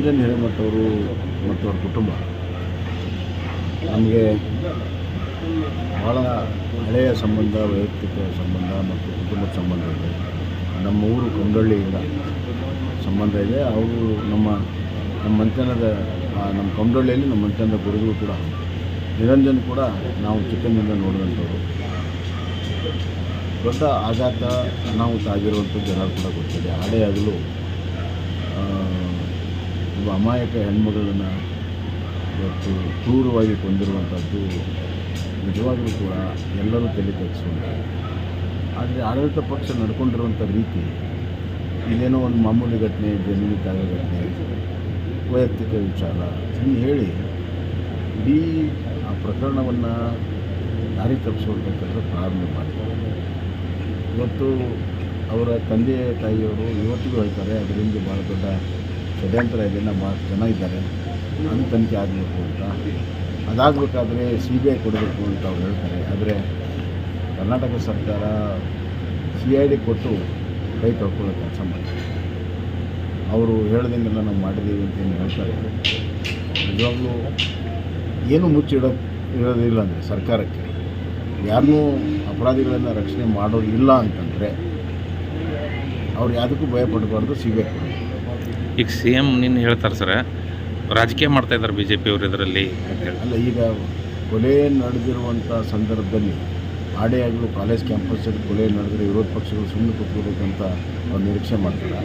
ನಿರಂಜನ್ ಹಿರೇಮಠ ಅವರು ಮತ್ತು ಅವ್ರ ಕುಟುಂಬ. ನಮಗೆ ಭಾಳ ಹಳೆಯ ಸಂಬಂಧ ವೈಯಕ್ತಿಕ ಸಂಬಂಧ ಮತ್ತು ಕುಟುಂಬದ ಸಂಬಂಧ ಇದೆ. ನಮ್ಮ ಊರು ಕೊಂಡಳ್ಳಿಯಿಂದ ಸಂಬಂಧ ಇದೆ. ಅವರು ನಮ್ಮ ನಮ್ಮ ಮಂತನದ ನಮ್ಮ ಕೊಂಡಳ್ಳಿಯಲ್ಲಿ ನಮ್ಮ ಮಂತನದ ಗುರುಗಳು ಕೂಡ ನಿರಂಜನ್ ಕೂಡ ನಾವು ಚಿಕ್ಕಂದಿಂದ ನೋಡಿದಂಥವ್ರು. ದೊಡ್ಡ ಆಘಾತ ಅನಾಹುತ ಆಗಿರುವಂಥದ್ದು ಜನ ಕೂಡ ಗೊತ್ತಿದೆ. ಆ, ಒಬ್ಬ ಅಮಾಯಕ ಹೆಣ್ಮಗಳನ್ನು ಇವತ್ತು ಕ್ರೂರವಾಗಿ ಕೊಂದಿರುವಂಥದ್ದು ನಿಜವಾಗಲೂ ಕೂಡ ಎಲ್ಲರೂ ತಲೆ ಕೆಡಿಸುವಂಥದ್ದು ಆದರೆ ಆಡಳಿತ ಪಕ್ಷ ನಡ್ಕೊಂಡಿರುವಂಥ ರೀತಿ ಇದೇನೋ ಒಂದು ಮಾಮೂಲಿ ಘಟನೆ ಜಮೀನಿದ್ದಾಗ ಘಟನೆ, ವೈಯಕ್ತಿಕ ವಿಚಾರ ಹಿಂಗೆ ಹೇಳಿ ಇಡೀ ಆ ಪ್ರಕರಣವನ್ನು ದಾರಿ ತಪ್ಪಿಸುವಂಥ ಕೆಲಸ ಪ್ರಾರಂಭ ಮಾಡಿದ್ದಾರೆ ಇವತ್ತು ಅವರ ತಂದೆ ತಾಯಿಯವರು ಇವತ್ತಿಗೂ ಹೇಳ್ತಾರೆ, ಅದರಿಂದ ಭಾಳ ದೊಡ್ಡ ಷಡ್ಯಂತ್ರ ಇದೆ ಭಾಳ ಜನ ಇದ್ದಾರೆ. ನನ್ನ ತನಿಖೆ ಆಗಬೇಕು ಅಂತ. ಅದಾಗಬೇಕಾದ್ರೆ ಸಿ ಬಿ ಐ ಕೊಡಬೇಕು ಅಂತ ಅವ್ರು ಹೇಳ್ತಾರೆ. ಆದರೆ ಕರ್ನಾಟಕ ಸರ್ಕಾರ ಸಿ ಐ ಡಿ ಕೊಟ್ಟು ಕೈ ತೊಳ್ಕೊಳ್ಳೋ ಕೆಲಸ ಮಾಡ್ತಾರೆ ಅವರು ಹೇಳ್ದಂಗೆಲ್ಲ ನಾವು ಮಾಡಿದ್ದೀವಿ ಅಂತ ಏನು ಹೇಳ್ತಾರೆ. ನಿಜವಾಗ್ಲೂ ಏನು ಮುಚ್ಚಿಡೋ, ಇರೋದಿಲ್ಲ ಅಂದರೆ ಸರ್ಕಾರಕ್ಕೆ. ಯಾರನ್ನೂ ಅಪರಾಧಿಗಳನ್ನು ರಕ್ಷಣೆ ಮಾಡೋದಿಲ್ಲ ಅಂತಂದರೆ ಅವ್ರು ಯಾವುದಕ್ಕೂ ಭಯ ಪಡಬಾರ್ದು ಸಿ ಬಿ ಐ ಕೊಡಬೇಕು. ಈಗ ಸಿ ಎಂ ನಿನ್ನ ಹೇಳ್ತಾರೆ ಸರ್, ರಾಜಕೀಯ ಮಾಡ್ತಾ ಇದ್ದಾರೆ ಬಿ ಜೆ ಪಿಯವರು ಇದರಲ್ಲಿ ಅಲ್ಲ, ಈಗ ಕೊಲೆ ನಡೆದಿರುವಂಥ ಸಂದರ್ಭದಲ್ಲಿ ಆಡೇ ಆಗಲು ಕಾಲೇಜ್ ಕ್ಯಾಂಪಸ್ಸಲ್ಲಿ ಕೊಲೆ ನಡೆದ್ರೆ ವಿರೋಧ ಪಕ್ಷಗಳು ಸುಮ್ಮನೆ ಕೂತ್ಕೋಬೇಕಂತ ಅವ್ರು ನಿರೀಕ್ಷೆ ಮಾಡ್ತಾರೆ.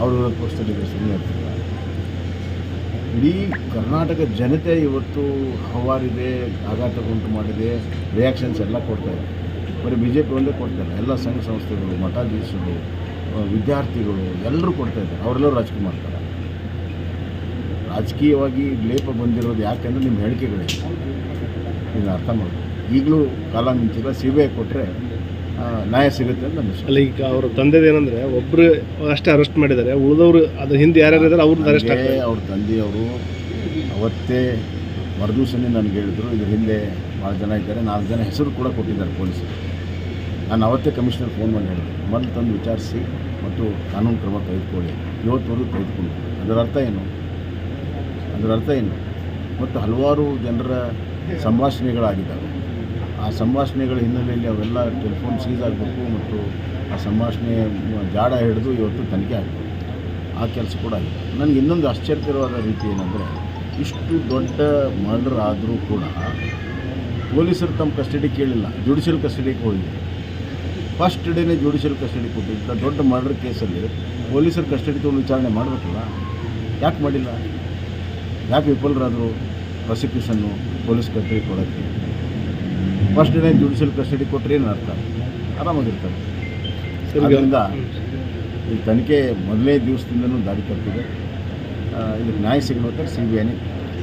ಅವರು ವಿರೋಧ ಪಕ್ಷದಲ್ಲಿ ಸುಮ್ಮನೆ ಇರ್ತಾರೆ ಇಡೀ ಕರ್ನಾಟಕ ಜನತೆ ಇವತ್ತು ಹವಾರಿದೆ ಆಘಾತಗುಂಟು ಮಾಡಿದೆ ರಿಯಾಕ್ಷನ್ಸ್ ಎಲ್ಲ ಕೊಡ್ತಾರೆ ಬರೀ ಬಿ ಜೆ ಪಿ ಒಂದೇ ಕೊಡ್ತಾರೆ ಎಲ್ಲ ಸಂಘ ಸಂಸ್ಥೆಗಳು, ಮಠಾಧೀಶರು ವಿದ್ಯಾರ್ಥಿಗಳು ಎಲ್ಲರೂ ಕೊಡ್ತಾ ಇದ್ದಾರೆ. ಅವರೆಲ್ಲರೂ ರಾಜಕೀಯ ಮಾಡ್ತಾರೆ. ರಾಜಕೀಯವಾಗಿ ಲೇಪ ಬಂದಿರೋದು ಯಾಕೆಂದರೆ ನಿಮ್ಮ ಹೇಳಿಕೆಗಳೇ. ನೀವು ಅರ್ಥ ಮಾಡಿ ಈಗಲೂ ಕಾಲ ಮಿಂಚಿಲ್ಲ ಸಿ ಬಿ ಐ ಕೊಟ್ಟರೆ ನ್ಯಾಯ ಸಿಗುತ್ತೆ ಅಂತ ಅಲ್ಲಿ ಈಗ ಅವ್ರ ತಂದೆದು ಒಬ್ಬರು ಅಷ್ಟೇ ಅರೆಸ್ಟ್ ಮಾಡಿದ್ದಾರೆ. ಉಳಿದವರು ಅದ್ರ ಹಿಂದೆ ಯಾರ್ಯಾರು ಇದ್ದಾರೆ ಅವ್ರದ್ದು ಅರೆಸ್ಟ್ ಅವ್ರ ತಂದೆಯವರು ಅವತ್ತೇ ಮರುದಿವಸನೇ ನನಗೆ ಹೇಳಿದ್ರು. ಇದ್ರ ಹಿಂದೆ ಭಾಳ ಜನ ಇದ್ದಾರೆ. ನಾಲ್ಕು ಜನ ಹೆಸರು ಕೂಡ ಕೊಟ್ಟಿದ್ದಾರೆ ಪೊಲೀಸರು. ನಾನು ಅವತ್ತೇ ಕಮಿಷನರ್ ಫೋನ್ ಮಾಡಿ ಹೇಳಿದೆ. ಮೊದಲು ತಂದು ವಿಚಾರಿಸಿ ಮತ್ತು ಕಾನೂನು ಕ್ರಮ ತೆಗೆದುಕೊಳ್ಳಿ. ಇವತ್ತುವರೆಗೂ ತೆಗೆದುಕೊಂಡು ಅದರ ಅರ್ಥ ಏನು? ಅದರ ಅರ್ಥ ಏನು? ಮತ್ತು ಹಲವಾರು ಜನರ ಸಂಭಾಷಣೆಗಳಾಗಿದ್ದಾವೆ. ಆ ಸಂಭಾಷಣೆಗಳ ಹಿನ್ನೆಲೆಯಲ್ಲಿ ಅವೆಲ್ಲ ಟೆಲಿಫೋನ್ ಸೀಸ್ ಆಗಬೇಕು ಮತ್ತು ಆ ಸಂಭಾಷಣೆ ಜಾಡ ಹಿಡಿದು ಇವತ್ತು ತನಿಖೆ ಆಗಬೇಕು. ಆ ಕೆಲಸ ಕೂಡ ಆಗಿದೆ. ನನಗೆ ಇನ್ನೊಂದು ಆಶ್ಚರ್ಯಕರವಾದ ರೀತಿ ಏನಂದರೆ, ಇಷ್ಟು ದೊಡ್ಡ ಮರ್ಡರ್ ಆದರೂ ಕೂಡ ಪೊಲೀಸರು ತಮ್ಮ ಕಸ್ಟಡಿ ಕೇಳಿಲ್ಲ. ಜುಡಿಷಿಯಲ್ ಕಸ್ಟಡಿಗೆ ಹೋಗಿದೆ ಫಸ್ಟ್ ಡೇನೇ ಜುಡಿಷಿಯಲ್ ಕಸ್ಟಡಿ ಕೊಟ್ಟಿದ್ದ. ದೊಡ್ಡ ಮರ್ಡರ್ ಕೇಸಲ್ಲಿ ಪೊಲೀಸರು ಕಸ್ಟಡಿ ತೊಗೊಂಡು ವಿಚಾರಣೆ ಮಾಡಬೇಕಲ್ಲ? ಯಾಕೆ ಮಾಡಿಲ್ಲ? ಯಾಕೆ ವಿಫಲರಾದರು ಪ್ರಾಸಿಕ್ಯೂಷನ್ನು ಪೊಲೀಸ್ ಕಸ್ಟಡಿ ಕೊಡೋಕ್ಕೆ? ಫಸ್ಟ್ ಡೇನೇ ಜುಡಿಷಿಯಲ್ ಕಸ್ಟಡಿ ಕೊಟ್ಟರೆ ಏನು ಅರ್ಥ? ಆರಾಮಾಗಿರ್ತಾರೆ. ಇದರಿಂದ ಈ ತನಿಖೆ ಮೊದಲನೇ ದಿವಸದಿಂದಲೂ ದಾರಿ ತಪ್ಪಿದೆ. ಇದಕ್ಕೆ ನ್ಯಾಯ ಸಿಗಬೇಕಾದ್ರೆ ಸಿ ಬಿ ಐನೇ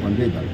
ಒಂದೇ ದಾರಿ.